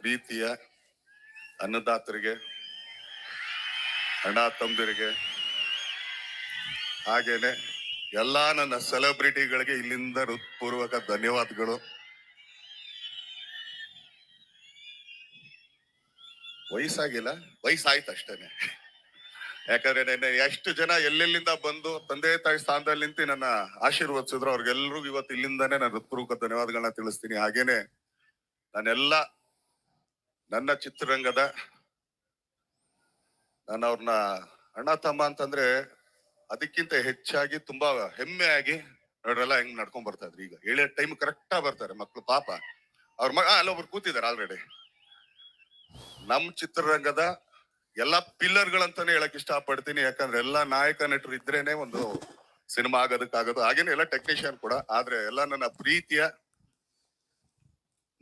ಪ್ರೀತಿಯ ಅನ್ನದಾತರಿಗೆ, ಅಣ್ಣ ತಮ್ಮದಿರಿಗೆ, ಹಾಗೇನೆ ಎಲ್ಲ ನನ್ನ ಸೆಲೆಬ್ರಿಟಿಗಳಿಗೆ ಇಲ್ಲಿಂದ ಹೃತ್ಪೂರ್ವಕ ಧನ್ಯವಾದಗಳು. ವಯಸ್ಸಾಗಿಲ್ಲ, ವಯಸ್ಸಾಯ್ತು ಅಷ್ಟೇನೆ. ಯಾಕಂದ್ರೆ ನೆನ್ನೆ ಎಷ್ಟು ಜನ ಎಲ್ಲೆಲ್ಲಿಂದ ಬಂದು ತಂದೆ ತಾಯಿ ಸ್ಥಾನದಲ್ಲಿ ನಿಂತು ನನ್ನ ಆಶೀರ್ವದಿಸಿದ್ರು ಅವ್ರಿಗೆಲ್ಲರಿಗೂ ಇವತ್ತು ಇಲ್ಲಿಂದಾನೇ ನಾನು ಹೃತ್ಪೂರ್ವಕ ಧನ್ಯವಾದಗಳನ್ನ ತಿಳಿಸ್ತೀನಿ. ಹಾಗೇನೆ ನಾನೆಲ್ಲ ನನ್ನ ಚಿತ್ರರಂಗದ ನಾನು ಅವ್ರನ್ನ ಅಣ್ಣ ತಮ್ಮ ಅಂತಂದ್ರೆ ಅದಕ್ಕಿಂತ ಹೆಚ್ಚಾಗಿ ತುಂಬಾ ಹೆಮ್ಮೆಯಾಗಿ ನೋಡ್ರಲ್ಲ ಹೆಂಗ್ ನಡ್ಕೊಂಡ್ ಬರ್ತಾ ಇದ್ರು. ಈಗ ಏಳೇ ಟೈಮ್ ಕರೆಕ್ಟಾ ಬರ್ತಾರೆ ಮಕ್ಳು, ಪಾಪ. ಅವ್ರ ಮಗ ಅಲ್ಲೊಬ್ರು ಕೂತಿದ್ದಾರೆ ಆಲ್ರೆಡಿ ನಮ್ ಚಿತ್ರರಂಗದ ಎಲ್ಲಾ ಪಿಲ್ಲರ್ ಗಳಂತಾನೆ ಹೇಳಕ್ ಇಷ್ಟ ಪಡ್ತೀನಿ ಯಾಕಂದ್ರೆ ಎಲ್ಲಾ ನಾಯಕ ನಟರು ಇದ್ರೇನೆ ಒಂದು ಸಿನಿಮಾ ಆಗೋದಕ್ಕಾಗೋದು. ಹಾಗೇನೆ ಎಲ್ಲ ಟೆಕ್ನಿಷಿಯನ್ ಕೂಡ. ಆದ್ರೆ ಎಲ್ಲ ನನ್ನ ಪ್ರೀತಿಯ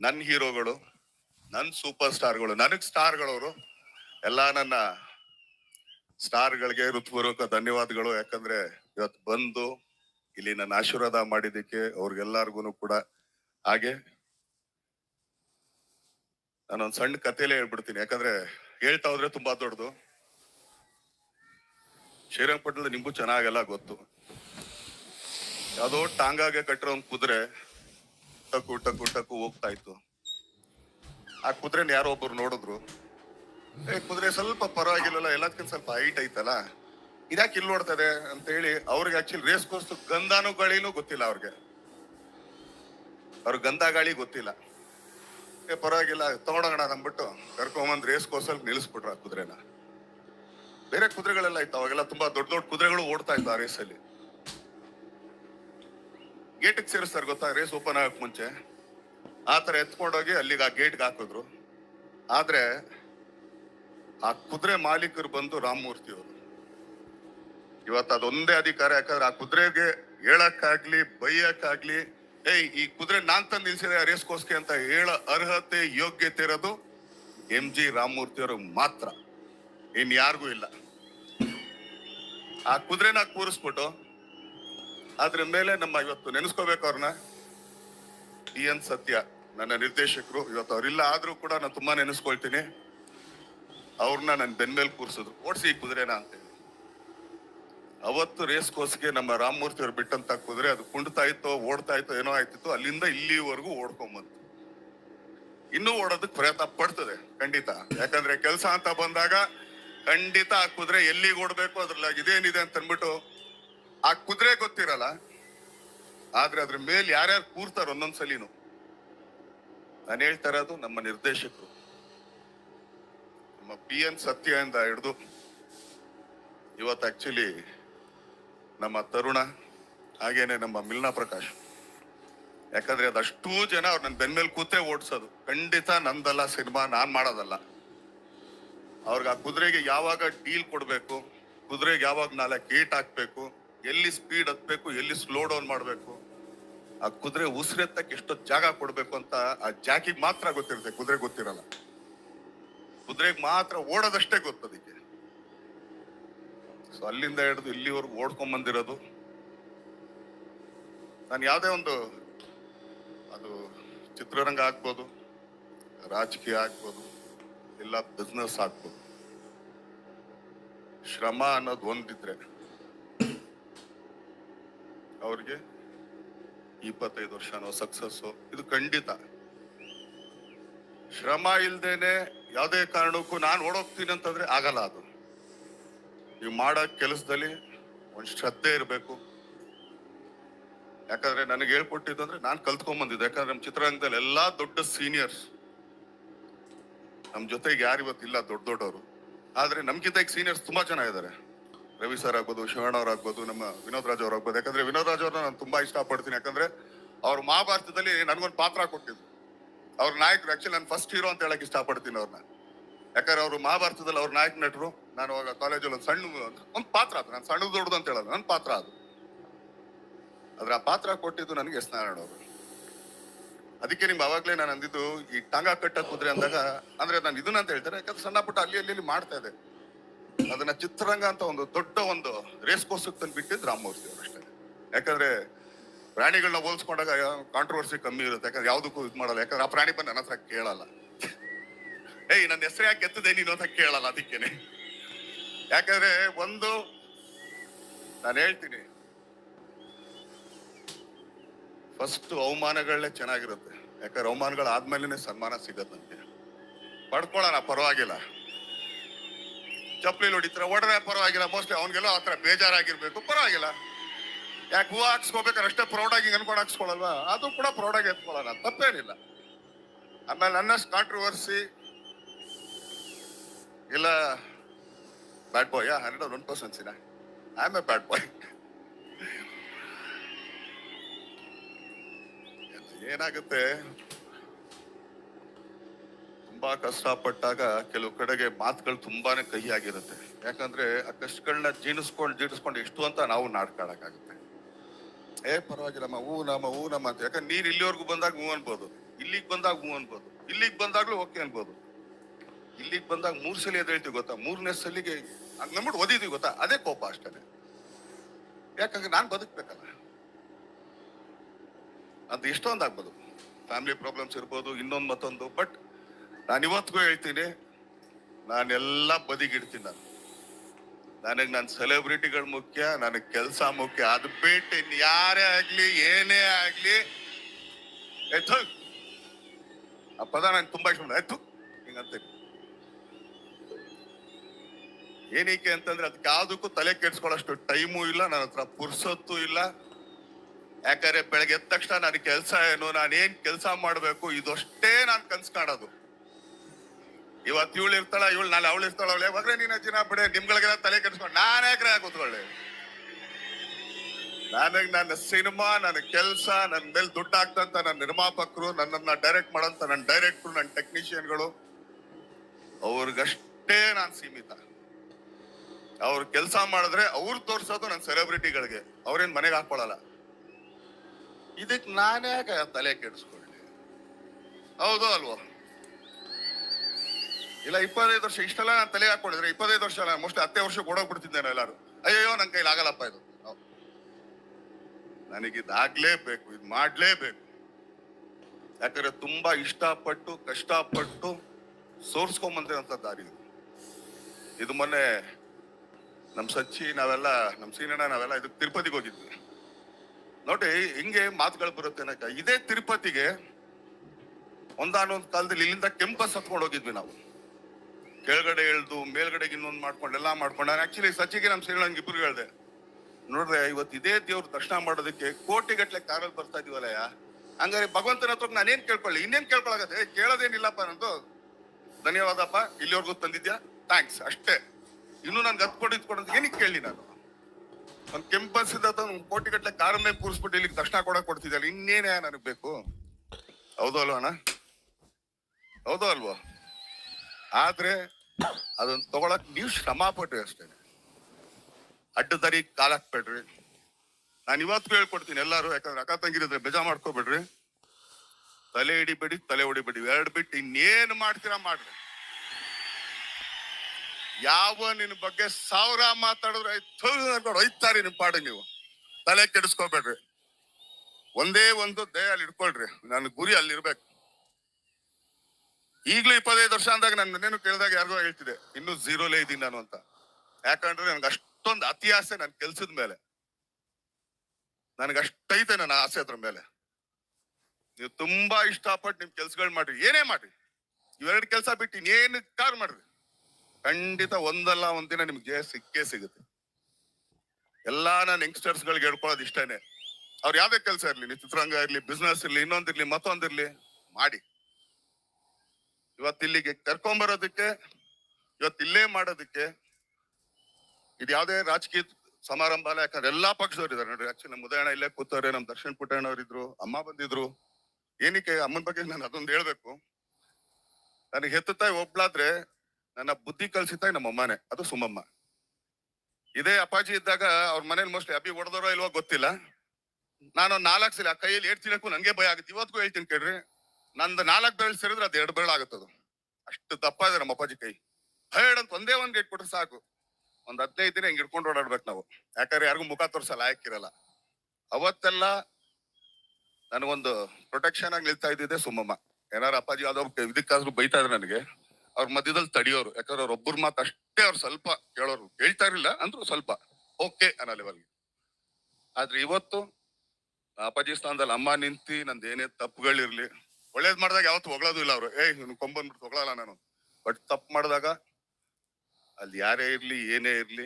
ನನ್ ಹೀರೋಗಳು ನನ್ನ ಸೂಪರ್ ಸ್ಟಾರ್ಗಳು, ನನಗ್ ಸ್ಟಾರ್ಗಳವರು ಎಲ್ಲ ನನ್ನ ಸ್ಟಾರ್ಗಳಿಗೆ ಋತುಪೂರ್ವಕ ಧನ್ಯವಾದಗಳು. ಯಾಕಂದ್ರೆ ಇವತ್ತು ಬಂದು ಇಲ್ಲಿ ನನ್ನ ಆಶೀರ್ವಾದ ಮಾಡಿದ್ದಕ್ಕೆ ಅವ್ರಿಗೆಲ್ಲರಿಗೂ ಕೂಡ ಹಾಗೆ ನಾನೊಂದು ಸಣ್ಣ ಕಥೆಲೇ ಹೇಳ್ಬಿಡ್ತೀನಿ. ಯಾಕಂದ್ರೆ ಹೇಳ್ತಾ ಹೋದ್ರೆ ತುಂಬಾ ದೊಡ್ಡದು. ಶ್ರೀರಂಗಪಟ್ಟಣದ ನಿಮ್ಗೂ ಚೆನ್ನಾಗೆಲ್ಲ ಗೊತ್ತು. ಯಾವುದೋ ಟಾಂಗಾಗೆ ಕಟ್ಟಿರೋ ಕುದ್ರೆ ಕುದುರೆ ಟಕ್ಕು ಟಕ್ಕು ಟಕ್ಕು ಹೋಗ್ತಾ ಇತ್ತು. ಆ ಕುದುರೆನ ಯಾರೋ ಒಬ್ರು ನೋಡಿದ್ರು. ಏ, ಕುದುರೆ ಸ್ವಲ್ಪ ಪರವಾಗಿಲ್ಲಲ್ಲ, ಎಲ್ಲದಕ್ಕಿಂತ ಸ್ವಲ್ಪ ಹೈಟ್ ಐತಲ್ಲ. ಇದ್ಯಾಕೆ ಇಲ್ಲಿ ನೋಡ್ತದೆ ಅಂತ ಹೇಳಿ ಅವ್ರಿಗೆ ಆಕ್ಚುಲಿ ರೇಸ್ ಕೋರ್ಸ್ ಗಂಧಾನು ಗಾಳಿನೂ ಗೊತ್ತಿಲ್ಲ ಅವ್ರಿಗೆ. ಅವ್ರ ಗಂಧ ಗಾಳಿ ಗೊತ್ತಿಲ್ಲ. ಏ, ಪರವಾಗಿಲ್ಲ, ತಗೊಂಡೋಗೋಣ ಅಂದ್ಬಿಟ್ಟು ಕರ್ಕೊಂಬಂದ್ ರೇಸ್ ಕೋರ್ಸ್ ಅಲ್ಲಿ ನಿಲ್ಲಿಸ್ಬಿಟ್ರ ಆ ಕುದುರೆನ. ಬೇರೆ ಕುದುರೆಗಳೆಲ್ಲ ಇತ್ತು, ಅವಾಗೆಲ್ಲ ತುಂಬಾ ದೊಡ್ಡ ದೊಡ್ಡ ಕುದುರೆಗಳು ಓಡ್ತಾ ಇತ್ತು ಆ ರೇಸಲ್ಲಿ ಗೇಟಿಗೆ ಸೇರಿಸ್ತಾರೆ ಗೊತ್ತಾ? ರೇಸ್ ಓಪನ್ ಆಗಕ್ ಮುಂಚೆ. ಆ ತರ ಎತ್ಕೊಂಡೋಗಿ ಅಲ್ಲಿಗೆ ಆ ಗೇಟ್ಗೆ ಹಾಕಿದ್ರು. ಆದ್ರೆ ಆ ಕುದುರೆ ಮಾಲೀಕರು ಬಂದು ರಾಮಮೂರ್ತಿ ಅವರು. ಇವತ್ತು ಅದೊಂದೇ ಅಧಿಕಾರ, ಯಾಕಂದ್ರೆ ಆ ಕುದುರೆಗೆ ಹೇಳಕ್ಕಾಗ್ಲಿ, ಬೈಯಕ್ಕಾಗ್ಲಿ, ಏಯ್, ಈ ಕುದುರೆ ನಾನ್ ತಂದು ನಿಲ್ಸಿದೆ ರೇಸ್ ಕೋಸ್ಕೆ ಅಂತ ಹೇಳ ಅರ್ಹತೆ, ಯೋಗ್ಯತೆ ಇರೋದು ಎಂ ಜಿ ರಾಮಮೂರ್ತಿ ಅವರು ಮಾತ್ರ. ಇನ್ ಯಾರಿಗೂ ಇಲ್ಲ. ಆ ಕುದುರೆನ ಕೂರಿಸ್ಬಿಟ್ಟು ಅದ್ರ ಮೇಲೆ ನಮ್ಮ ಇವತ್ತು ನೆನೆಸ್ಕೋಬೇಕು ಅವ್ರನ್ನ. ಟಿ ಎನ್ ಸತ್ಯ, ನನ್ನ ನಿರ್ದೇಶಕರು, ಇವತ್ತು ಅವರಿಲ್ಲ ಆದ್ರೂ ಕೂಡ ನಾನು ತುಂಬಾ ನೆನೆಸ್ಕೊಳ್ತೀನಿ. ಅವ್ರನ್ನ ನನ್ನ ಬೆನ್ಮೇಲೆ ಕೂರಿಸಿದ್ರು ಓಡಿಸಿ ಈ ಕುದುರೆನ ಅಂತೇಳಿ ಅವತ್ತು ರೇಸ್ ಕೋಸ್ಗೆ ನಮ್ಮ ರಾಮಮೂರ್ತಿ ಅವ್ರು ಬಿಟ್ಟಂತ ಕುದುರೆ, ಅದು ಕುಂಡ್ತಾ ಇತ್ತೋ, ಓಡ್ತಾ ಇತ್ತೋ, ಏನೋ ಆಯ್ತಿತ್ತು ಅಲ್ಲಿಂದ ಇಲ್ಲಿವರೆಗೂ ಓಡ್ಕೊಂಬಂತು ಇನ್ನೂ ಓಡೋದಕ್ಕೆ ಪ್ರಯತ್ನ ಪಡ್ತದೆ, ಖಂಡಿತ. ಯಾಕಂದ್ರೆ ಕೆಲಸ ಅಂತ ಬಂದಾಗ ಖಂಡಿತ ಆ ಕುದುರೆ ಎಲ್ಲಿಗೆ ಓಡಬೇಕು ಅದ್ರಲ್ಲಿ ಇದೇನಿದೆ ಅಂತ ಅಂದ್ಬಿಟ್ಟು ಆ ಕುದುರೆ ಗೊತ್ತಿರಲ್ಲ? ಆದ್ರೆ ಅದ್ರ ಮೇಲೆ ಯಾರ್ಯಾರು ಕೂರ್ತಾರ ಒಂದೊಂದ್ಸಲಿನು ನಾನು ಹೇಳ್ತಾ ಅದು ನಮ್ಮ ನಿರ್ದೇಶಕರು. ನಮ್ಮ ಪಿ ಎನ್ ಸತ್ಯ ಇಂದ ಹಿಡಿದು ಇವತ್ತು ಆಕ್ಚುಲಿ ನಮ್ಮ ತರುಣ, ಹಾಗೇನೆ ನಮ್ಮ ಮಿಲ್ನಾ ಪ್ರಕಾಶ್. ಯಾಕಂದ್ರೆ ಅದಷ್ಟು ಜನ ಅವ್ರು ನನ್ನ ಬೆನ್ಮೇಲೆ ಕೂತೇ ಓಡಿಸೋದು. ಖಂಡಿತ ನಂದಲ್ಲ ಸಿನಿಮಾ, ನಾನ್ ಮಾಡೋದಲ್ಲ. ಅವ್ರಿಗೆ ಆ ಕುದುರೆಗೆ ಯಾವಾಗ ಡೀಲ್ ಕೊಡಬೇಕು, ಕುದುರೆಗೆ ಯಾವಾಗ ನಾಲ್ಕು ಗೇಟ್ ಹಾಕ್ಬೇಕು ಎಲ್ಲಿ ಸ್ಪೀಡ್ ಹತ್ಬೇಕು, ಎಲ್ಲಿ ಸ್ಲೋ ಡೌನ್ ಮಾಡ್ಬೇಕು, ಆ ಕುದುರೆ ಉಸಿರೆತ್ತಕ್ಕೆ ಎಷ್ಟೊತ್ತು ಜಾಗ ಕೊಡ್ಬೇಕು ಅಂತ ಆ ಜಾಕಿಗೆ ಮಾತ್ರ ಗೊತ್ತಿರುತ್ತೆ, ಕುದುರೆ ಗೊತ್ತಿರಲ್ಲ. ಕುದುರೆಗೆ ಮಾತ್ರ ಓಡೋದಷ್ಟೇ ಗೊತ್ತು ಅದಕ್ಕೆ. ಸೊ ಅಲ್ಲಿಂದ ಹಿಡಿದು ಇಲ್ಲಿವರೆಗೂ ಓಡ್ಕೊಂಡ್ ಬಂದಿರೋದು. ನಾನು ಯಾವುದೇ ಒಂದು ಅದು ಚಿತ್ರರಂಗ ಆಗ್ಬೋದು, ರಾಜಕೀಯ ಆಗ್ಬೋದು, ಇಲ್ಲ ಬಿಸ್ನೆಸ್ ಆಗ್ಬೋದು. ಶ್ರಮ ಅನ್ನೋದು ಒಂದಿದ್ರೆ. ಅವ್ರಿಗೆ ಇಪ್ಪತ್ತೈದು ವರ್ಷನೋ ಸಕ್ಸಸ್ಸು ಇದು ಖಂಡಿತ. ಶ್ರಮ ಇಲ್ದೇನೆ ಯಾವುದೇ ಕಾರಣಕ್ಕೂ ನಾನು ಓಡೋಗ್ತೀನಿ ಅಂತಂದ್ರೆ ಆಗಲ್ಲ ಅದು. ನೀವು ಮಾಡೋ ಕೆಲಸದಲ್ಲಿ ಒಂದು ಶ್ರದ್ಧೆ ಇರಬೇಕು. ಯಾಕಂದ್ರೆ ನನಗೆ ಹೇಳ್ಕೊಟ್ಟಿದ್ದು ಅಂದ್ರೆ ನಾನು ಕಲ್ತ್ಕೊಂಡ್ ಬಂದಿದ್ದೆ ಯಾಕಂದ್ರೆ ನಮ್ಮ ಚಿತ್ರರಂಗದಲ್ಲಿ ಎಲ್ಲಾ ದೊಡ್ಡ ಸೀನಿಯರ್ಸ್ ನಮ್ ಜೊತೆಗೆ ಯಾರು ಇವತ್ತಿಲ್ಲ ದೊಡ್ಡ ದೊಡ್ಡವರು. ಆದ್ರೆ ನಮ್ಗಿಂತ ಸೀನಿಯರ್ಸ್ ತುಂಬಾ ಜನ ಇದ್ದಾರೆ ರವಿ ಸರ್ ಆಗ್ಬೋದು ಶಿವಣ್ಣ ಅವ್ರು ಆಗ್ಬೋದು, ನಮ್ಮ ವಿನೋದ್ ರಾಜ್ ಅವ್ರು ಆಗ್ಬೋದು. ಯಾಕಂದ್ರೆ ವಿನೋದ್ ರಾಜ್ ಅವ್ರನ್ನ ನಾನು ತುಂಬಾ ಇಷ್ಟಪಡ್ತೀನಿ. ಯಾಕಂದ್ರೆ ಅವ್ರ ಮಹಾಭಾರತದಲ್ಲಿ ನನ್ಗೊಂದು ಪಾತ್ರ ಕೊಟ್ಟಿದ್ರು ಅವ್ರ ನಾಯಕರು ಆಕ್ಚುಲಿ ನಾನು ಫಸ್ಟ್ ಹೀರೋ ಅಂತ ಹೇಳಕ್ ಇಷ್ಟಪಡ್ತೀನಿ ಅವ್ರನ್ನ ಯಾಕಂದ್ರೆ ಅವರು ಮಹಾಭಾರತದಲ್ಲಿ ಅವ್ರ ನಾಯಕ ನಟರು. ನಾನು ಅವಾಗ ಕಾಲೇಜಲ್ಲಿ ಒಂದು ಸಣ್ಣ, ಒಂದು ಪಾತ್ರ ಅದು. ನಾನು ಸಣ್ಣ ದೊಡ್ಡದು ಅಂತ ಹೇಳೋದು ನನ್ನ ಪಾತ್ರ ಅದು. ಅದ್ರ ಆ ಪಾತ್ರ ಕೊಟ್ಟಿದ್ದು ನನಗೆ ಎಸ್ ನಾರಾಯಣ ಅವರು. ಅದಕ್ಕೆ ನಿಮ್ಗೆ ಅವಾಗ್ಲೇ ನಾನು ಅಂದಿದ್ದು, ಈ ಟಾಂಗ ಕಟ್ಟ ಕುದುರೆ ಅಂದಾಗ, ಅಂದ್ರೆ ನಾನು ಇದನ್ನ ಅಂತ ಹೇಳ್ತಾರೆ. ಯಾಕಂದ್ರೆ ಸಣ್ಣ ಪುಟ್ಟ ಅಲ್ಲಿ ಅಲ್ಲಿ ಮಾಡ್ತಾ ಇದೆ ಅದನ್ನ ಚಿತ್ರರಂಗ ಅಂತ ಒಂದು ದೊಡ್ಡ ಒಂದು ರೇಸ್ ಕೋರ್ಸ್ ತಂದು ಬಿಟ್ಟಿದ್ದು ರಾಮಮೂರ್ತಿ ಅವರು ಅಷ್ಟೇ. ಯಾಕಂದ್ರೆ ಪ್ರಾಣಿಗಳನ್ನ ಹೋಲಿಸ್ಕೊಂಡಾಗ ಕಾಂಟ್ರವರ್ಸಿ ಕಮ್ಮಿ ಇರುತ್ತೆ. ಯಾಕಂದ್ರೆ ಯಾವ್ದಕ್ಕೂ ಇದು ಮಾಡಲ್ಲ. ಯಾಕಂದ್ರೆ ಆ ಪ್ರಾಣಿ ಬಂದು ನನ್ನ ಹತ್ರ ಕೇಳಲ್ಲ. ಏಯ್ ನನ್ನ ಹೆಸರು ಯಾಕೆ ಎತ್ತದೆ ನೀನು ಅಂತ ಕೇಳಲ್ಲ ಅದಕ್ಕೇನೆ. ಯಾಕಂದ್ರೆ ಒಂದು, ನಾನು ಹೇಳ್ತೀನಿ. ಫಸ್ಟ್ ಅವಮಾನಗಳೇ ಚೆನ್ನಾಗಿರುತ್ತೆ. ಯಾಕಂದ್ರೆ ಅವಮಾನಗಳು ಆದ್ಮೇಲೆ ಸನ್ಮಾನ ಸಿಗತ್ತೆ ಪಡ್ಕೊಳ್ಳೋಣ ಪರವಾಗಿಲ್ಲ. ಚಪ್ಪಲಿ ಹೊಡಿತಾರೆ ಒಡನೆ ಪರವಾಗಿಲ್ಲ. ಮೋಸ್ಟ್ಲಿ ಅವ್ನಿಗೆಲ್ಲ ಆ ಥರ ಬೇಜಾರಾಗಿರ್ಬೇಕು. ಪರವಾಗಿಲ್ಲ. ಯಾಕೆ ಹೂವು ಹಾಕ್ಸ್ಕೋಬೇಕಾದ್ರೆ ಅಷ್ಟೇ ಪ್ರೌಡಾಗಿ ಅನ್ಕೊಂಡು ಹಾಕ್ಸ್ಕೊಳಲ್ವಾ? ಅದು ಕೂಡ ಪ್ರೌಡಾಗಿ ಎತ್ಕೊಳ್ಳೋಣ ತಪ್ಪೇನಿಲ್ಲ. ಆಮೇಲೆ ನನ್ನಷ್ಟು ಕಾಂಟ್ರವರ್ಸಿ ಇಲ್ಲ bad boy hundred one ಪರ್ಸೆಂಟ್ಸಿನ I am a bad boy ಏನಾಗುತ್ತೆ? ತುಂಬಾ ಕಷ್ಟಪಟ್ಟಾಗ ಕೆಲವು ಕಡೆಗೆ ಮಾತುಗಳು ತುಂಬಾನೇ ಕಹಿ ಆಗಿರುತ್ತೆ ಯಾಕಂದ್ರೆ ಆ ಕಷ್ಟಗಳನ್ನ ಜೀಣಿಸ್ಕೊಂಡು ಜೀರ್ಣಿಸ್ಕೊಂಡು ಎಷ್ಟು ಅಂತ ನಾವು ನಾಡ್ಕಾಡಕ್ಕಾಗುತ್ತೆ ಏ ಪರವಾಗಿಲ್ಲಮ್ಮ ಹೂ ನಮ್ಮ ಹೂ ನಮ್ಮ ಅಂತ. ಯಾಕಂದ್ರೆ ನೀರು ಇಲ್ಲಿವರೆಗೂ ಬಂದಾಗ ಹೂ ಅನ್ಬೋದು. ಇಲ್ಲಿಗೆ ಬಂದಾಗ ಹೂ ಅನ್ಬೋದು. ಇಲ್ಲಿಗೆ ಬಂದಾಗ್ಲೂ ಓಕೆ ಅನ್ಬೋದು. ಇಲ್ಲಿಗೆ ಬಂದಾಗ ಮೂರ್ ಸಲ ಎದ್ದು ಹೇಳ್ತೀವಿ ಗೊತ್ತಾ? ಮೂರನೇ ಸಲಿಗೆ ಹಂಗ್ ನಂಬಿಟ್ಟು ಓದಿದೀವಿ ಗೊತ್ತಾ? ಅದೇ ಕೋಪ ಅಷ್ಟೇ ಯಾಕಂದ್ರೆ ನಾನು ಬದುಕ್ಬೇಕಲ್ಲ. ಅದು ಎಷ್ಟೊಂದಾಗ್ಬೋದು ಫ್ಯಾಮಿಲಿ ಪ್ರಾಬ್ಲಮ್ಸ್ ಇರ್ಬೋದು, ಇನ್ನೊಂದು ಮತ್ತೊಂದು, ಬಟ್ ನಾನು ಇವತ್ತಿಗೂ ಹೇಳ್ತೀನಿ, ನಾನೆಲ್ಲ ಬದಿಗಿಡ್ತೀನಿ ನಾನು. ನನಗೆ ನನ್ನ ಸೆಲೆಬ್ರಿಟಿಗಳು ಮುಖ್ಯ, ನನಗೆ ಕೆಲಸ ಮುಖ್ಯ. ಅದು ಬಿಟ್ಟು ಇನ್ ಯಾರೇ ಆಗ್ಲಿ, ಏನೇ ಆಗ್ಲಿ, ಎತ್ತು. ಆ ಪದ ನಂಗೆ ತುಂಬಾ ಇಷ್ಟ ಎತ್ತು. ಹಿಂಗಂತೀನಿ. ಏನಕ್ಕೆ ಅಂತಂದ್ರೆ ಅದಕ್ಕೆ ಯಾವುದಕ್ಕೂ ತಲೆ ಕೆಡ್ಸ್ಕೊಳ್ಳೋಷ್ಟು ಟೈಮು ಇಲ್ಲ, ನನ್ನ ಹತ್ರ ಪುರ್ಸೊತ್ತು ಇಲ್ಲ. ಯಾಕಂದ್ರೆ ಬೆಳಗ್ಗೆ ಎದ್ದ ತಕ್ಷಣ ನನ್ನ ಕೆಲಸ ಏನು, ನಾನು ಏನ್ ಕೆಲಸ ಮಾಡಬೇಕು, ಇದಷ್ಟೇ ನಾನು ಕನ್ಸ್ ಕಾಣೋದು. ಇವತ್ತು ಇವಳು ಇರ್ತಾಳ, ಇವಳು ನಾಳೆ ಅವಳು ಇರ್ತಾಳ, ಅವಳೆ ಯಾವಾಗ್ಲೇ ನೀನು ಅಜ್ಜಿನ ಬಿಡೆ, ನಿಮ್ಗಳಿಗೆಲ್ಲ ತಲೆ ಕೆಡಿಸ್ಕೊಂಡು ನಾನೇ ಗ್ರಹ ಕೂತ್ಕೊಳ್ಳಿ. ನನಗ್ ನನ್ನ ಸಿನಿಮಾ, ನನ್ನ ಕೆಲಸ ನನ್ನ ಮೇಲೆ ದುಡ್ಡು ಆಗ್ತಂತ ನನ್ನ ನಿರ್ಮಾಪಕರು, ನನ್ನನ್ನ ಡೈರೆಕ್ಟ್ ಮಾಡಂತ ನನ್ನ ಡೈರೆಕ್ಟ್ರು ನನ್ನ ಟೆಕ್ನಿಷಿಯನ್ಗಳು ಅವ್ರಿಗಷ್ಟೇ ನಾನು ಸೀಮಿತ. ಅವ್ರು ಕೆಲಸ ಮಾಡಿದ್ರೆ ಅವ್ರು ತೋರ್ಸೋದು ನನ್ನ ಸೆಲೆಬ್ರಿಟಿಗಳಿಗೆ ಅವ್ರೇನ್ ಮನೆಗೆ ಹಾಕೊಳ್ಳಲ್ಲ ಇದಕ್ ನಾನೇ ತಲೆ ಕೆಡಿಸ್ಕೊಳ್ಳಿ. ಹೌದು ಅಲ್ವೋ? ಇಲ್ಲ, ಇಪ್ಪತ್ತೈದು ವರ್ಷ, ಇಷ್ಟೆಲ್ಲ ನಾನು ತಲೆ ಹಾಕೊಂಡಿದ್ರೆ ಇಪ್ಪತ್ತೈದು ವರ್ಷ ಅಲ್ಲ ಮೋಸ್ಟ್ ಹತ್ತೇ ವರ್ಷ ಕೊಡೋಗ್ಬಿಡ್ತಿದ್ದೇನೆ ಎಲ್ಲಾರು. ಅಯ್ಯೋ ನನ್ ಕೈಲಿ ಆಗಲ್ಲಪ್ಪ ಇದು. ನನಗೆ ನನಗಿದಾಗ್ಲೇಬೇಕು, ಇದು ಮಾಡ್ಲೇಬೇಕು. ಯಾಕಂದ್ರೆ ತುಂಬಾ ಇಷ್ಟಪಟ್ಟು, ಕಷ್ಟಪಟ್ಟು ಸೋರ್ಸ್ಕೊಂಬಂದಿರೋಂಥ ದಾರಿ ಇದು. ಇದು ಮೊನ್ನೆ ನಮ್ ಸಚ್ಚಿ, ನಾವೆಲ್ಲ, ನಮ್ ಸೀನಣ್ಣ, ನಾವೆಲ್ಲ ಇದಕ್ಕೆ ತಿರುಪತಿಗೆ ಹೋಗಿದ್ವಿ. ನೋಡಿ, ಹಿಂಗೆ ಮಾತುಗಳು ಬರುತ್ತೆ ಅನ್ನಕ ಇದೇ ತಿರುಪತಿಗೆ ಒಂದಾನೊಂದು ಕಾಲದಲ್ಲಿ ಇಲ್ಲಿಂದ ಕೆಂಪಸ್ ಹತ್ಕೊಂಡು ಹೋಗಿದ್ವಿ ನಾವು. ಕೆಳಗಡೆ ಎಳ್ದು ಮೇಲ್ಗಡೆಗೆ ಇನ್ನೊಂದು ಮಾಡ್ಕೊಂಡು, ಎಲ್ಲಾ ಮಾಡ್ಕೊಂಡು. ನಾನು ಆಕ್ಚುಲಿ ಸಚಿಗೆ ನಮ್ ಸೀನಣ್ಣಂಗೆ ಇಬ್ರು ಹೇಳ್ದೆ. ನೋಡ್ರೆ, ಇವತ್ತು ಇದೇ ದೇವ್ರ ದರ್ಶನ ಮಾಡೋದಕ್ಕೆ ಕೋಟಿಗಟ್ಟಲೆ ಕಾರಲ್ಲಿ ಬರ್ತಾ ಇದೀವಲ್ಲಯ್ಯ? ಹಂಗಾರೆ ಭಗವಂತನ ಹತ್ರ ನಾನೇನ್ ಕೇಳ್ಕೊಳ್ಳಿ? ಇನ್ನೇನ್ ಕೇಳ್ಕೊಳಗತ್ತೆ ಕೇಳೋದೇನಿಲ್ಲಪ್ಪ ನಂದು. ಧನ್ಯವಾದಪ್ಪ. ಇಲ್ಲಿವರೆಗೂ ತಂದಿದ್ಯಾ? ಥ್ಯಾಂಕ್ಸ್ ಅಷ್ಟೇ. ಇನ್ನು ನನ್ಗೆ ಹತ್ಕೊಂಡು ಕೊಡೋದು ಏನಕ್ಕೆ ಕೇಳಿ ನಾನು? ಒಂದು ಒಂದು ಕೋಟಿ ಗಟ್ಟಲೆ ಕಾರನ್ನೇ ಕೂರಿಸ್ಬಿಟ್ಟು ಇಲ್ಲಿಗೆ ದರ್ಶನ ಕೊಡಕ್ ಕೊಡ್ತಿದ್ದಲ್ಲ ಇನ್ನೇನೇ ನನಗೆ ಬೇಕು? ಹೌದು ಅಲ್ವಾ ಅಣ್ಣ ಹೌದು ಆದ್ರೆ ಅದನ್ನ ತಗೊಳಕ್ ನೀವು ಶ್ರಮ ಪಟ್ರಿ ಅಷ್ಟೇ. ಅಡ್ಡ ದಾರಿ ಕಾಲ್ ಹಾಕ್ಬೇಡ್ರಿ. ನಾನು ಇವತ್ತು ಹೇಳ್ಕೊಡ್ತೀನಿ ಎಲ್ಲಾರು, ಯಾಕಂದ್ರೆ ಅಕ್ಕ ತಂಗಿರಿದ್ರೆ ಬೇಜಾ ಮಾಡ್ಕೋಬೇಡ್ರಿ. ತಲೆ ಹಿಡಿಬೇಡಿ, ತಲೆ ಹೊಡಿಬೇಡಿ. ಎರಡು ಬಿಟ್ಟು ಇನ್ನೇನ್ ಮಾಡ್ತೀರಾ ಮಾಡ್ರಿ. ಯಾವ ನಿನ್ ಬಗ್ಗೆ ಸಾವಿರ ಮಾತಾಡಿದ್ರೆ ಒಯ್ತಾರಿ ನಿಮ್ ಪಾಡು ನೀವು. ತಲೆ ಕೆಡಿಸ್ಕೋಬೇಡ್ರಿ. ಒಂದೇ ಒಂದು ದಯ ಅಲ್ಲಿ ಇಟ್ಕೊಳ್ರಿ. ನನ್ನ ಗುರಿ ಅಲ್ಲಿ ಇರ್ಬೇಕು ಈಗ್ಲೂ ಇಪ್ಪತ್ತೈದು ವರ್ಷ ಅಂದಾಗ ನಾನು ನನ್ನೇನು ಕೇಳಿದಾಗ ಯಾರಿಗೋ ಹೇಳ್ತಿದೆ, ಇನ್ನು ಝೀರೋಲೇ ಇದ್ದೀನಿ ನಾನು ಅಂತ. ಯಾಕಂದ್ರೆ ನನ್ಗೆ ಅಷ್ಟೊಂದು ಅತಿ ಆಸೆ ನನ್ನ ಕೆಲ್ಸದ ಮೇಲೆ. ನನಗೆ ಅಷ್ಟೈತೆ ನನ್ನ ಆಸೆ ಅದ್ರ ಮೇಲೆ. ನೀವು ತುಂಬಾ ಇಷ್ಟಪಟ್ಟು ನಿಮ್ ಕೆಲ್ಸಗಳು ಮಾಡ್ರಿ, ಏನೇ ಮಾಡ್ರಿ. ಇವೆರಡು ಕೆಲಸ ಬಿಟ್ಟು ಇನ್ನೇನು ಕಾರ್ ಮಾಡ್ರಿ. ಖಂಡಿತ ಒಂದಲ್ಲ ಒಂದಿನ ನಿಮ್ಗೆ ಜಯ ಸಿಕ್ಕೇ ಸಿಗುತ್ತೆ. ಎಲ್ಲಾ ನಾನು ಯಂಗ್ಸ್ಟರ್ಸ್ ಗಳಿಗೆ ಹೇಳ್ಕೊಳ್ಳೋದು ಇಷ್ಟೇನೆ. ಅವ್ರು ಯಾವ್ದೇ ಕೆಲಸ ಇರ್ಲಿ ಚಿತ್ರರಂಗ ಇರ್ಲಿ ಬಿಸ್ನೆಸ್ ಇರ್ಲಿ ಇನ್ನೊಂದಿರ್ಲಿ ಮತ್ತೊಂದಿರ್ಲಿ ಮಾಡಿ. ಇವತ್ತು ಇಲ್ಲಿಗೆ ಕರ್ಕೊಂಬರೋದಕ್ಕೆ, ಇವತ್ತು ಇಲ್ಲೇ ಮಾಡೋದಕ್ಕೆ, ಇದು ಯಾವುದೇ ರಾಜಕೀಯ ಸಮಾರಂಭ ಅಲ್ಲ ಯಾಕಂದ್ರೆ ಎಲ್ಲಾ ಪಕ್ಷದವ್ರು ಇದಾರೆ ನೋಡ್ರಿ ಆಕ್ಚುಲಿ ನಮ್ಮ ಉದಯಣ ಇಲ್ಲೇ ಕೂತವ್ರೆ ನಮ್ ದರ್ಶನ್ ಪುಟ್ಟಣ್ಣವ್ರು ಇದ್ರು ಅಮ್ಮ ಬಂದಿದ್ರು. ಏನಕ್ಕೆ ಅಮ್ಮನ ಬಗ್ಗೆ ನಾನು ಅದೊಂದು ಹೇಳ್ಬೇಕು. ನನಗೆ ಹೆತ್ತಾಯಿ ಒಬ್ಳಾದ್ರೆ, ನನ್ನ ಬುದ್ಧಿ ಕಲ್ಸಿತಾಯಿ ನಮ್ಮ ಅಮ್ಮನೆ. ಅದು ಸುಮ್ಮಮ್ಮ ಇದೇ ಅಪ್ಪಾಜಿ ಇದ್ದಾಗ ಅವ್ರ ಮನೇಲಿ ಮೋಸ್ಟ್ಲಿ ಅಬ್ಬಿ ಹೊಡೆದರೋ ಇಲ್ವೋ ಗೊತ್ತಿಲ್ಲ. ನಾನು ನಾಲ್ಕು ಸಲ ಕೈಯಲ್ಲಿ ತಿನ್ನಕ್ಕೂ ನಂಗೆ ಭಯ ಆಗುತ್ತೆ. ಇವತ್ತಿಗೂ ಹೇಳ್ತೀನಿ ಕೇಳ್ರಿ. ನಂದು ನಾಲ್ಕು ಬೆರಳು ಸೇರಿದ್ರೆ ಅದು ಎರಡು ಬೆರಳು ಆಗುತ್ತದು. ಅಷ್ಟು ದಪ್ಪ ಇದೆ ನಮ್ಮ ಅಪ್ಪಾಜಿ ಕೈ. ಹೇಡ್ ಅಂತ ಒಂದೇ ಒಂದ್ ಗೇಟ್ ಕೊಟ್ರೆ ಸಾಕು. ಒಂದ್ ಹದಿನೈದು ದಿನ ಹಿಂಗ್ ಇಟ್ಕೊಂಡು ಓಡಾಡ್ಬೇಕು ನಾವು. ಯಾಕಂದ್ರೆ ಯಾರಿಗೂ ಮುಖ ತೋರ್ಸಲ್ಲ ಯಾಕಿರಲ್ಲ ಅವತ್ತೆಲ್ಲ ನನಗೊಂದು ಪ್ರೊಟೆಕ್ಷನ್ ಆಗಿ ನಿಲ್ತಾ ಇದ್ದಿದ್ದೆ ಸುಮ್ಮಮ್ಮ. ಏನಾರು ಅಪ್ಪಾಜಿ ಯಾವ್ದೋ ಇದಕ್ಕಾದ್ರೂ ಬೈತಾ ಇದ್ರೆ ನನಗೆ, ಅವ್ರ ಮಧ್ಯದಲ್ಲಿ ತಡಿಯೋರು. ಯಾಕಂದ್ರೆ ಅವ್ರ ಒಬ್ಬರ ಮಾತು ಅಷ್ಟೇ ಅವ್ರು ಸ್ವಲ್ಪ ಕೇಳೋರು. ಹೇಳ್ತಾ ಇರಲಿಲ್ಲ, ಅಂದ್ರು ಸ್ವಲ್ಪ ಓಕೆ ಅನ್ನೋ ಆದ್ರೆ ಇವತ್ತು ಅಪ್ಪಾಜಿ ಸ್ಥಾನದಲ್ಲಿ ಅಮ್ಮ ನಿಂತಿ ನಂದು ಏನೇ ತಪ್ಪುಗಳಿರ್ಲಿ ಒಳ್ಳೇದ್ ಮಾಡಿದಾಗ ಯಾವತ್ತು ಹೊಗಳೋದು ಇಲ್ಲ ಅವ್ರು. ಏಯ್, ಇವ್ನು ಕೊಂಬಂದ್ಬಿಟ್ಟು ಹೊಗಳಲ್ಲ ನಾನು. ಬಟ್ ತಪ್ಪು ಮಾಡಿದಾಗ ಅಲ್ಲಿ ಯಾರೇ ಇರ್ಲಿ, ಏನೇ ಇರ್ಲಿ,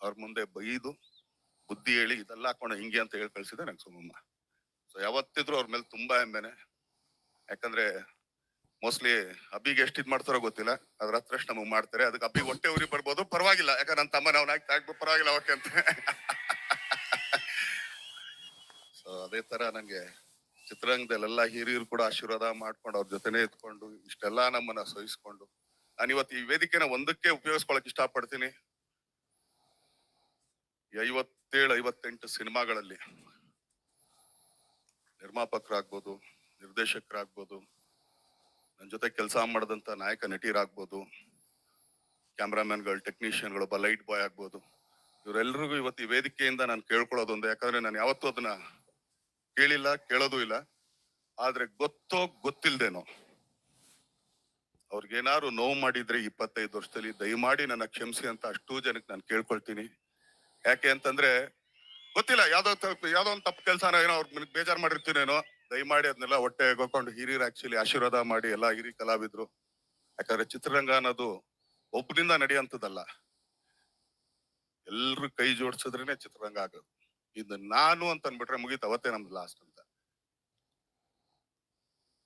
ಅವ್ರ ಮುಂದೆ ಬೈದು, ಬುದ್ಧಿ ಹೇಳಿ ಇದೆಲ್ಲ ಹಾಕೊಂಡು ಹಿಂಗೆ ಅಂತ ಹೇಳಿ ಕಳ್ಸಿದೆ ನಂಗೆ ಸುಮ್ಮಮ್ಮ ಸೊ ಯಾವತ್ತಿದ್ರು ಅವ್ರ ಮೇಲೆ ತುಂಬಾ ಹೆಮ್ಮೆನೆ. ಯಾಕಂದ್ರೆ ಮೋಸ್ಟ್ಲಿ ಅಬ್ಬಿಗೆ ಎಷ್ಟು ಇದ್ ಮಾಡ್ತಾರೋ ಗೊತ್ತಿಲ್ಲ. ಅದ್ರ ಹತ್ರ ನಮಗ್ ಮಾಡ್ತಾರೆ. ಅದಕ್ಕೆ ಅಬ್ಬಿ ಹೊಟ್ಟೆ ಉರಿ ಬರ್ಬೋದು. ಪರವಾಗಿಲ್ಲ. ಯಾಕಂದ್ರೆ ನನ್ನ ತಮ್ಮನ ಅವ್ನ ನಾಯ್ಕ ಆಗ್ಬೇಕು ಪರವಾಗಿಲ್ಲ ಓಕೆ ಅಂತ. ಸೊ ಅದೇ ತರ ನಂಗೆ ಚಿತ್ರರಂಗದಲ್ಲೆಲ್ಲ ಹಿರಿಯರು ಕೂಡ ಆಶೀರ್ವಾದ ಮಾಡ್ಕೊಂಡು ಅವ್ರ ಜೊತೆನೆ ಎತ್ಕೊಂಡು ಇಷ್ಟೆಲ್ಲ ನಮ್ಮನ್ನ ಸಹಿಸ್ಕೊಂಡು. ನಾನು ಇವತ್ತು ಈ ವೇದಿಕೆನ ಒಂದಕ್ಕೆ ಉಪಯೋಗಿಸ್ಕೊಳಕ್ ಇಷ್ಟಪಡ್ತೀನಿ. ಐವತ್ತೇಳು, ಐವತ್ತೆಂಟು ಸಿನಿಮಾಗಳಲ್ಲಿ ನಿರ್ಮಾಪಕರಾಗ್ಬೋದು, ನಿರ್ದೇಶಕರಾಗ್ಬೋದು ನನ್ನ ಜೊತೆ ಕೆಲಸ ಮಾಡಿದಂಥ ನಾಯಕ, ನಟಿರಾಗ್ಬೋದು ಕ್ಯಾಮ್ರಾಮನ್ಗಳು ಟೆಕ್ನಿಷಿಯನ್ಗಳು ಒಬ್ಬ ಲೈಟ್ ಬಾಯ್ ಆಗ್ಬೋದು. ಇವರೆಲ್ಲರಿಗೂ ಇವತ್ತು ಈ ವೇದಿಕೆಯಿಂದ ನಾನು ಕೇಳ್ಕೊಳ್ಳೋದೊಂದು ಯಾಕಂದ್ರೆ ನಾನು ಯಾವತ್ತೂ ಅದನ್ನ ಕೇಳಿಲ್ಲ, ಕೇಳೋದು ಇಲ್ಲ. ಆದ್ರೆ ಗೊತ್ತೋ ಗೊತ್ತಿಲ್ದೇನೋ ಅವ್ರಿಗೇನಾದ್ರು ನೋವು ಮಾಡಿದ್ರೆ ಇಪ್ಪತ್ತೈದು ವರ್ಷದಲ್ಲಿ ದಯಮಾಡಿ ನನ್ನ ಕ್ಷಮಿಸಿ ಅಂತ ಅಷ್ಟು ಜನಕ್ಕೆ ನಾನು ಕೇಳ್ಕೊಳ್ತೀನಿ. ಯಾಕೆ ಅಂತಂದ್ರೆ ಗೊತ್ತಿಲ್ಲ, ಯಾವ್ದೋ ಯಾವ್ದೋ ಒಂದು ತಪ್ಪು ಕೆಲಸ ಏನೋ ಅವ್ರ ಬೇಜಾರ್ ಮಾಡಿರ್ತೀನೇನೋ, ದಯಮಾಡಿ ಅದನ್ನೆಲ್ಲ ಹೊಟ್ಟೆ ಹೋಗ್ಕೊಂಡು ಹಿರಿಯರು ಆಕ್ಚುಲಿ ಆಶೀರ್ವಾದ ಮಾಡಿ ಎಲ್ಲಾ ಹಿರಿ ಕಲಾವಿದ್ರು. ಯಾಕಂದ್ರೆ ಚಿತ್ರರಂಗ ಅನ್ನೋದು ಒಬ್ಬರಿಂದ ನಡೆಯುವಂಥದ್ದಲ್ಲ ಎಲ್ರು ಕೈ ಜೋಡಿಸಿದ್ರೇನೆ ಚಿತ್ರರಂಗ ಆಗೋದು. ಇದು ನಾನು ಅಂತ ಅನ್ಬಿಟ್ರೆ ಮುಗೀತು, ಅವತ್ತೇ ನಮ್ದು ಲಾಸ್ಟ್ ಅಂತ.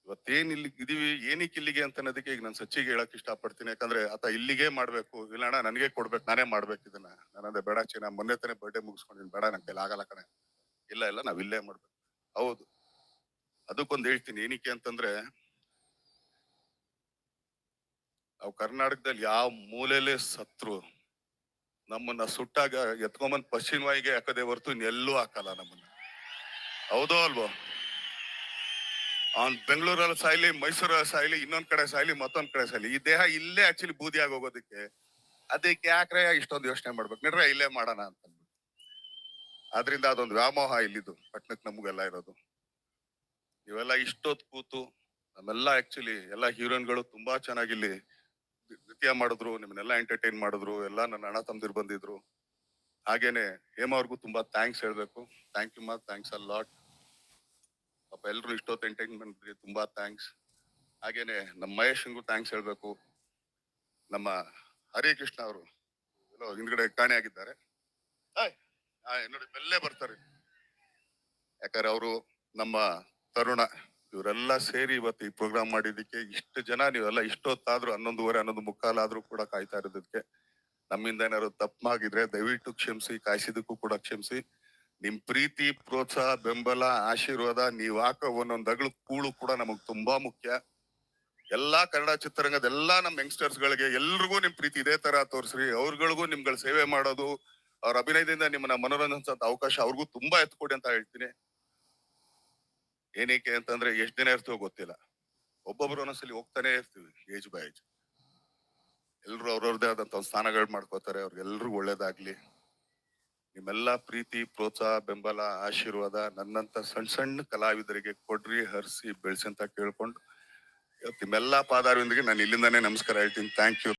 ಇವತ್ತೇನ್ ಇಲ್ಲಿ ಇದೀವಿ, ಏನಕ್ಕೆ ಇಲ್ಲಿಗೆ ಅಂತ ಅನ್ನೋದಕ್ಕೆ ಈಗ ನಾನು ಸಚ್ಚಿಗೆ ಹೇಳಕ್ ಇಷ್ಟಪಡ್ತೀನಿ. ಯಾಕಂದ್ರೆ ಆತ ಇಲ್ಲಿಗೆ ಮಾಡ್ಬೇಕು. ಇಲ್ಲ ಅಣ್ಣ, ನನಗೆ ಕೊಡ್ಬೇಕು, ನಾನೇ ಮಾಡ್ಬೇಕು ಇದನ್ನ. ನಾನಂದ್ರೆ ಬೇಡ ಚೆನ್ನ ಮೊನ್ನೆ ತಾನೇ ಬರ್ಡೇ ಮುಗಿಸ್ಕೊಂಡಿನಿ ಬೇಡ ನನ್ ಕೈಲಿ ಆಗಲ್ಲ ಕಣೆ. ಇಲ್ಲ ಇಲ್ಲ, ನಾವ್ ಇಲ್ಲೇ ಮಾಡ್ಬೇಕು. ಹೌದು. ಅದಕ್ಕೊಂದು ಹೇಳ್ತೀನಿ, ಏನಕ್ಕೆ ಅಂತಂದ್ರೆ ನಾವು ಕರ್ನಾಟಕದಲ್ಲಿ ಯಾವ ಮೂಲೆಯಲ್ಲೇ ಸತ್ರು ನಮ್ಮನ್ನ ಸುಟ್ಟಾಗ ಎತ್ಕೊಂಬಂದ್ ಪಶ್ಚಿಮವಾಯಿಗೆ ಹಾಕದೆ ಹೊರತು ಇನ್ನೆಲ್ಲೂ ಹಾಕಲ್ಲ ನಮ್ಮನ್ನ. ಹೌದೋ ಅಲ್ವೋ? ಅವ್ನ್ ಬೆಂಗಳೂರಲ್ಲಿ ಸಾಯ್ಲಿ ಮೈಸೂರಲ್ಲಿ ಸಾಯ್ಲಿ, ಇನ್ನೊಂದ್ ಕಡೆ ಸಾಯ್ಲಿ, ಮತ್ತೊಂದ್ ಕಡೆ ಸಾಯ್ಲಿ, ಈ ದೇಹ ಇಲ್ಲೇ ಆಕ್ಚುಲಿ ಬೂದಿ ಹೋಗೋದಕ್ಕೆ ಅದಕ್ಕೆ ಯಾಕ್ರೆ ಇಷ್ಟೊಂದು ಯೋಚನೆ ಮಾಡ್ಬೇಕು. ನಡ್ರೆ ಇಲ್ಲೇ ಮಾಡೋಣ ಅಂತ ಅದ್ರಿಂದ ಅದೊಂದು ವ್ಯಾಮೋಹ ಇಲ್ಲಿದು ಪಟ್ಟಣಕ್ಕೆ ನಮ್ಗೆಲ್ಲ ಇರೋದು. ಇವೆಲ್ಲ ಇಷ್ಟೊತ್ತು ಕೂತು ನಮ್ಮೆಲ್ಲ ಆಕ್ಚುಲಿ ಎಲ್ಲ ಹೀರೋಯಿನ್ಗಳು ತುಂಬಾ ಚೆನ್ನಾಗಿ ಇಲ್ಲಿ ನೃತ್ಯ ಮಾಡಿದ್ರು, ನಿಮ್ಮನ್ನೆಲ್ಲ ಎಂಟರ್ಟೈನ್ ಮಾಡಿದ್ರು, ಎಲ್ಲ ನನ್ನ ಅಣ್ಣ ತಮ್ಮದಿರು ಬಂದಿದ್ರು. ಹಾಗೇನೆ ಹೇಮ ಅವ್ರಿಗೂ ತುಂಬಾ ಥ್ಯಾಂಕ್ಸ್ ಹೇಳ್ಬೇಕು. ಥ್ಯಾಂಕ್ ಯು ಮಾ. ಥ್ಯಾಂಕ್ಸ್ ಅ ಲಾಟ್ ಪಾಪ ಎಲ್ರು ಇಷ್ಟೊತ್ತು ಎಂಟರ್ಟೈನ್ಮೆಂಟ್ ತುಂಬಾ ಥ್ಯಾಂಕ್ಸ್ ಹಾಗೇನೆ ನಮ್ಮ ಮಹೇಶ್ಗೂ ಥ್ಯಾಂಕ್ಸ್ ಹೇಳ್ಬೇಕು. ನಮ್ಮ ಹರಿಕೃಷ್ಣ ಅವರು ಎಲ್ಲೋ ಹಿಂದ್ಗಡೆ ಕಾಣೆ ಆಗಿದ್ದಾರೆ. ನೋಡಿ ಬೆಲ್ಲೇ ಬರ್ತಾರೆ. ಯಾಕಂದ್ರೆ ಅವರು ನಮ್ಮ ತರುಣ. ಇವರೆಲ್ಲ ಸೇರಿ ಇವತ್ತು ಈ ಪ್ರೋಗ್ರಾಮ್ ಮಾಡಿದ್ದಕ್ಕೆ ಇಷ್ಟು ಜನ, ನೀವೆಲ್ಲ ಇಷ್ಟೊತ್ತಾದ್ರೂ, ಹನ್ನೊಂದುವರೆ, ಹನ್ನೊಂದು ಮುಕ್ಕಾಲಾದ್ರೂ ಕೂಡ ಕಾಯ್ತಾ ಇರೋದಕ್ಕೆ ನಮ್ಮಿಂದ ಏನಾದ್ರು ತಪ್ಪಾಗಿದ್ರೆ ದಯವಿಟ್ಟು ಕ್ಷಮಿಸಿ ಕಾಯಿಸಿದಕ್ಕೂ ಕೂಡ ಕ್ಷಮಿಸಿ. ನಿಮ್ ಪ್ರೀತಿ, ಪ್ರೋತ್ಸಾಹ, ಬೆಂಬಲ, ಆಶೀರ್ವಾದ, ನೀವ್ ಹಾಕೋ ಒಂದೊಂದು ಅಗಳು ಕೂಳು ಕೂಡ ನಮಗ್ ತುಂಬಾ ಮುಖ್ಯ. ಎಲ್ಲಾ ಕನ್ನಡ ಚಿತ್ರರಂಗದ ಎಲ್ಲಾ ನಮ್ ಯಂಗ್ಸ್ಟರ್ಸ್ ಗಳಿಗೆ ಎಲ್ರಿಗೂ ನಿಮ್ ಪ್ರೀತಿ ಇದೇ ತರ ತೋರಿಸ್ರಿ. ಅವ್ರಗಳಿಗೂ ನಿಮ್ಗಳ ಸೇವೆ ಮಾಡೋದು, ಅವ್ರ ಅಭಿನಯದಿಂದ ನಿಮ್ಮನ್ನ ಮನೋರಂಜನ ಅವಕಾಶ ಅವ್ರಿಗೂ ತುಂಬಾ ಎತ್ಕೊಡಿ ಅಂತ ಹೇಳ್ತೀನಿ. ಏನಕ್ಕೆ ಅಂತಂದ್ರೆ ಎಷ್ಟು ದಿನ ಇರ್ತೀವೋ ಗೊತ್ತಿಲ್ಲ. ಒಬ್ಬೊಬ್ರು ಒಂದೊಂದ್ಸಲಿ ಹೋಗ್ತಾನೆ ಇರ್ತೀವಿ, ಏಜ್ ಬೈ ಏಜ್. ಎಲ್ರು ಅವ್ರವ್ರದೇ ಆದಂತ ಒಂದು ಸ್ಥಾನಗಳು ಮಾಡ್ಕೋತಾರೆ ಅವ್ರಿಗೆಲ್ರಿಗೂ ಒಳ್ಳೇದಾಗ್ಲಿ. ನಿಮ್ಮೆಲ್ಲ ಪ್ರೀತಿ, ಪ್ರೋತ್ಸಾಹ, ಬೆಂಬಲ, ಆಶೀರ್ವಾದ ನನ್ನಂತ ಸಣ್ಣ ಸಣ್ಣ ಕಲಾವಿದರಿಗೆ ಕೊಡ್ರಿ, ಹರಿಸಿ, ಬೆಳೆಸಿ ಅಂತ ಕೇಳ್ಕೊಂಡು ಇವತ್ತು ನಿಮ್ಮೆಲ್ಲಾ ಪಾದಾರವಿಂದಿಗೆ ನಾನು ಇಲ್ಲಿಂದಾನೇ ನಮಸ್ಕಾರ ಹೇಳ್ತೀನಿ. Thank you